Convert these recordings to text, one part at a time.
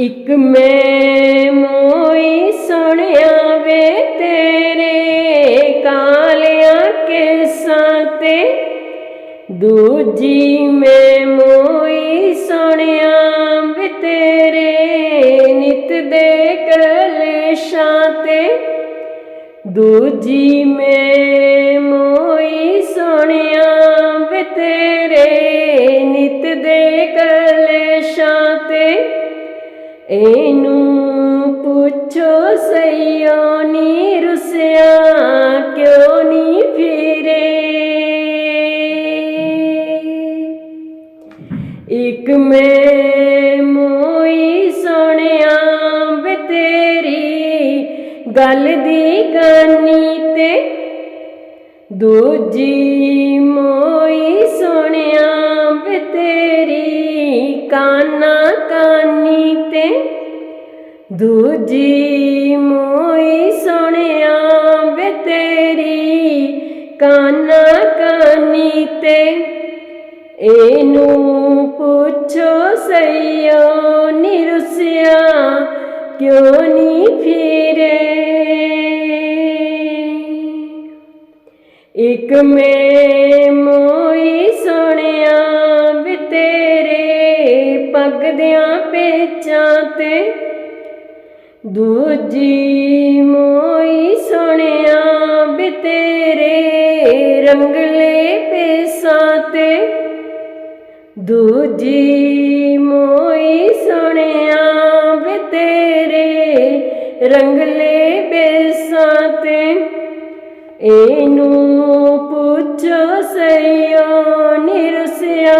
ਇੱਕ ਮੈਂ ਮੋਈ ਸੁਣਿਆ ਵੇ ਤੇਰੇ ਕਾਲਿਆਂ ਕੇਸਾਂ ਤੇ ਦੂਜੀ ਮੈਂ ਮੋਈ ਸੁਣਿਆ ਵੇ ਤੇਰੇ ਨਿਤ ਦੇ ਕਲੇਸ਼ਾਂ ਤੇ। ਦੂਜੀ ਮੈਂ ਮੋਈ ਸੁਣਿਆ ਵੇ ਤੇਰੇ ਨਿਤ ਦੇ ਇਹਨੂੰ ਪੁੱਛੋ ਸਈਓ ਨੀ ਰੁਸਿਆ, ਕਿਉਂ ਨੀ ਫਿਰੇ? ਇੱਕ ਮੈਂ ਮੋਈ ਸੁਣਿਆ ਵੇ ਤੇਰੀ ਗੱਲ ਦੀ ਗਾਨੀ ਤੇ ਦੂਜੀ ਮੋਈ ਸੁਣਿਆ ਵੇ ਤੇਰੀ ਕਾਨਾ ਕਾਨੀ ਤੇ। ਦੂਜੀ ਮੋਈ ਸੁਣਿਆ ਵੇ ਤੇਰੀ ਕਾਨਾ ਕਾਨੀ ਤੇ। ਇਹਨੂੰ ਪੁੱਛੋ ਸਈਓ ਨਿਰਸਿਆ, ਕਿਉਂ ਨਹੀਂ ਫਿਰੇ ਇੱਕ ਮੈਂ ਮੋਈ ਸੁਣਿਆ ਵੀ ਤੇਰੇ ਪੱਗਦਿਆਂ ਪੇਚਾਂ ਤੇ। ਦੂਜੀ ਮੋਈ ਸੁਣਿਆ ਵੀ ਤੇਰੇ ਰੰਗਲੇ ਪੇਸਾਂ ਤੇ। ਦੂਜੀ ਮੋਈ ਸੁਣਿਆ ਵੇ ਤੇਰੇ ਰੰਗਲੇ ਬੇਸਾਂ ਤੇ। ਇਹਨੂੰ ਪੁੱਛੋ ਸਈਓ ਨਿਰਸਿਆ,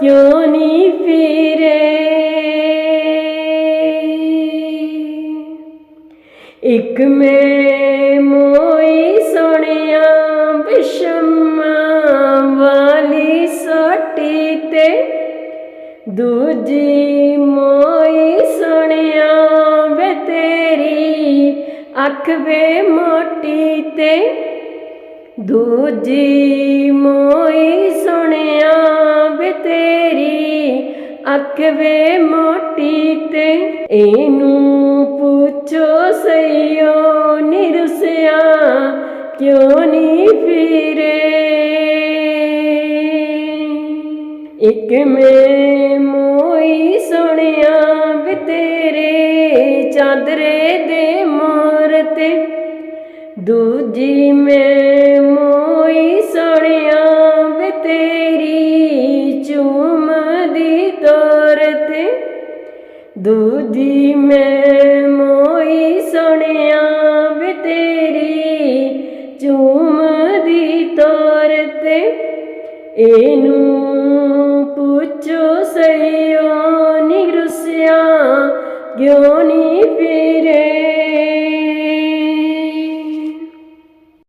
ਕਿਉਂ ਨਹੀਂ ਫਿਰੇ? ਇੱਕ ਮੈਂ ਮੋਈ ਸੁਣਿਆ ਬਿਸ਼ਮਾ ਵਾਲੀ ਸੋਟੀ ਤੇ ਦੂਜੀ ਮੋਈ ਸੁਣਿਆ ਅੱਖ ਵੇ ਮੋਟੀ ਤੇ ਦੂਜੀ ਮੋਈ ਸੁਣਿਆ ਵੇ ਤੇਰੀ ਅੱਖ ਵੇ ਮੋਟੀ ਤੇ ਇਹਨੂੰ ਪੁੱਛੋ ਸਈਓ ਨਿਰਸਿਆ ਕਿਉਂ ਨਹੀਂ ਫਿਰੇ? ਇੱਕ ਮੈਂ ਮੋਈ ਸੁਣਿਆ ਚਾਦਰੇ ਦੇ ਮੋਰ ਤੇ। ਦੂਜੀ ਮੈਂ ਮੋਈ ਸੁਣਿਆ ਵੀ ਤੇਰੀ ਚੂਮਦੀ ਤੋਰ ਤੇ। ਦੂਜੀ ਮੈਂ ਮੋਈ ਸੁਣਿਆ ਵੀ ਤੇਰੀ ਚੂਮਦੀ ਤੋਰ ਤੇ। ਇਹਨੂੰ ਪੁੱਛੋ ਸਈਓ জ্ঞানী ফিরে।